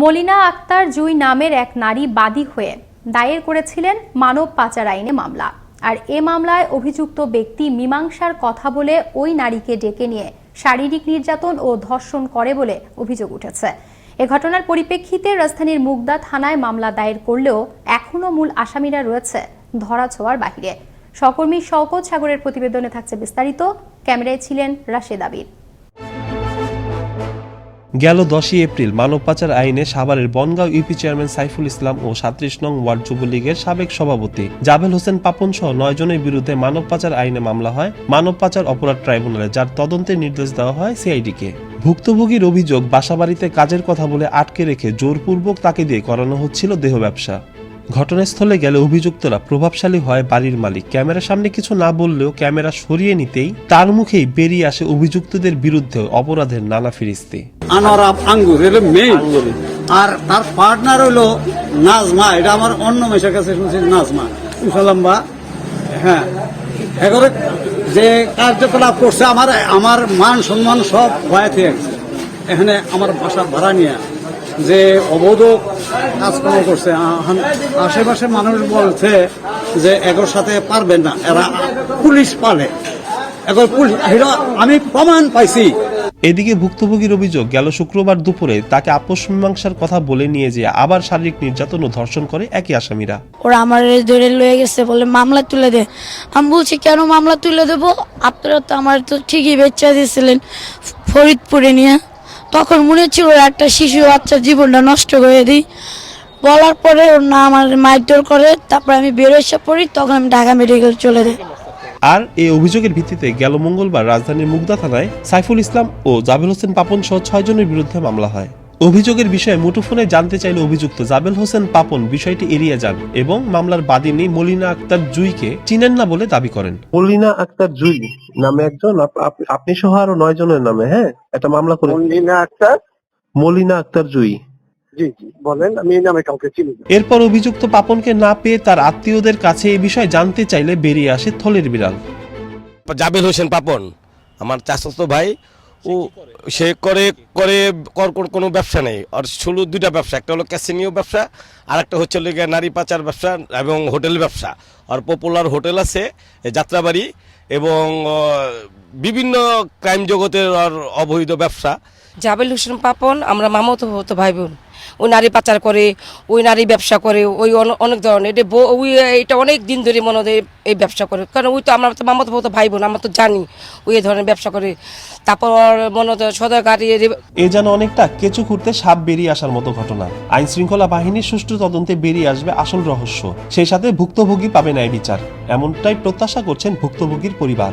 মলিনা আক্তার জুই নামের এক নারী বাদী হয়ে দায়ের করেছিলেন মানব পাচার আইনে মামলা। আর এ মামলায় অভিযুক্ত ব্যক্তি মীমাংসার কথা বলে ওই নারীকে ডেকে নিয়ে শারীরিক নির্যাতন ও ধর্ষণ করে বলে অভিযোগ উঠেছে। এ ঘটনার পরিপ্রেক্ষিতে রাজধানীর মুগদা থানায় মামলা দায়ের করলেও এখনও মূল আসামিরা রয়েছে ধরা ছোঁয়ার বাহিরে। সহকর্মী শওকত সাগরের প্রতিবেদনে থাকছে বিস্তারিত। ক্যামেরায় ছিলেন রাশেদ আবির। গেল দশই এপ্রিল মানব পাচার আইনে সাভারের বনগাঁও ইউপি চেয়ারম্যান সাইফুল ইসলাম ও সাত্রিশ নং ওয়ার্ড যুবলীগের সাবেক সভাপতি জাবেল হোসেন পাপন সহ নয় জনের বিরুদ্ধে মানব পাচার আইনে মামলা হয়। মানব পাচার অপরাধ ট্রাইব্যুনালে যার তদন্তের নির্দেশ দেওয়া হয় সিআইডিকে। ভুক্তভোগীর অভিযোগ, বাসাবাড়িতে কাজের কথা বলে আটকে রেখে জোরপূর্বক তাকে দিয়ে করানো হচ্ছিল দেহ ব্যবসা। ঘটনাস্থলে গেলে অভিযুক্তরা প্রভাবশালী হয় বাড়ির মালিক। ক্যামেরার সামনে কিছু না বললেও ক্যামেরা সরিয়ে নিতেই তার মুখেই বেরিয়ে আসে অভিযুক্তদের বিরুদ্ধে অপরাধের নানা ফিরিস্তি। আনোয়ার আঙ্গুর এটা মেইন আর তার পার্টনার হইল নাজমা এটা আমার অন্য মেশার কাছে শুনছি নাজমা। উসালাম্বা হ্যাঁ। এবারে যে কার্যকলাপ করছে আমার আমার মান সম্মান সব ভয় থেকে এখানে আমার বাসা ভাড়া নিয়ে যে অবৈধ কাজকর্ম করছে আশেপাশে মানুষ বলছে যে এগোর সাথে পারবেন না এরা পুলিশ পালে। এগোর পুলিশ আমি প্রমাণ পাইছি এদিকে ভুক্তভোগীর অভিযোগ, গেল শুক্রবার দুপুরে তাকে আপোষ মীমাংসার কথা বলে নিয়ে যেয়ে আবার শারীরিক নির্যাতন ও ধর্ষণ করে একই আসামিরা। ওরা আমার ধরে লয়ে গেছে, বলে, মামলা তুলে দে। আমি বলছি, কেন মামলা তুলে দেব? আপনারা তো আমার তো ঠিকই বেচা দিয়েছিলেন ফরিদপুরে নিয়ে। তখন মনে ছিল ওর একটা শিশু বাচ্চার জীবনটা নষ্ট করে দিই। বলার পরে ওর না আমার মারধর করে, তারপর আমি বের এসে পড়ি, তখন আমি ঢাকা মেডিকেল চলে যাই। আর এই অভিযোগের ভিত্তিতে গেল মঙ্গলবার রাজধানীর মুগদা থানায় সাইফুল ইসলাম ও জাবেল হোসেন পাপন সহ ছয় জনের বিরুদ্ধে মামলা হয়। অভিযোগের বিষয়ে মুঠোফোনে জানতে চাইলে অভিযুক্ত জাবেল হোসেন পাপন বিষয়টি এড়িয়ে যান এবং মামলার বাদীনি মলিনা আক্তার জুইকে চিনেন না বলে দাবি করেন। মলিনা আক্তার জুই নামে একজন আপ- আপ- আপনি সহ আরও নয় জনের নামে হ্যাঁ? একটা মামলা করে মলিনা আক্তার? মলিনা আক্তার জুই। জি জি বলেন আমি এই নামে কাউকে চিনি এরপর অভিযুক্ত পাপনকে না পেয়ে তার আত্মীয়দের কাছে এই বিষয়ে জানতে চাইলে বেরিয়ে আসে থলের বিড়াল। জাবেল হোসেন পাপন আমার চাচাতো ভাই ও সে করে করে কর কর- কোনো ব্যবসা নেই। আর শুধু দুইটা ব্যবসা একটা হলো ক্যাসিনিও ব্যবসা আর একটা হচ্ছে লেগে নারী পাচার ব্যবসা এবং হোটেল ব্যবসা। আর পপুলার হোটেল আছে যাত্রাবাড়ি এবং বিভিন্ন ক্রাইম জগতের আর অবৈধ ব্যবসা। জাবেল হোসেন পাপন আমরা মামতো হতো ভাই বোন ওই নারী পাচার করে ওই নারী ব্যবসা করে ওই অনেক ধরনের। এটা ওই এটা অনেক দিন ধরে মনে হয় এই ব্যবসা করে। কারণ ওই তো আমরা তো মামতো হতো ভাই বোন আমরা তো জানি ওই ধরনের ব্যবসা করে। তারপর মনে হতো সদর গাড়ি এ যেন অনেকটা কেঁচু খুঁড়তে সাপ বেরিয়ে আসার মতো ঘটনা। আইন শৃঙ্খলা বাহিনীর সুষ্ঠু তদন্তে বেরিয়ে আসবে আসল রহস্য। সেই সাথে ভুক্তভোগী পাবে ন্যায় বিচার। এমনটাই প্রত্যাশা করছেন ভুক্তভোগীর পরিবার।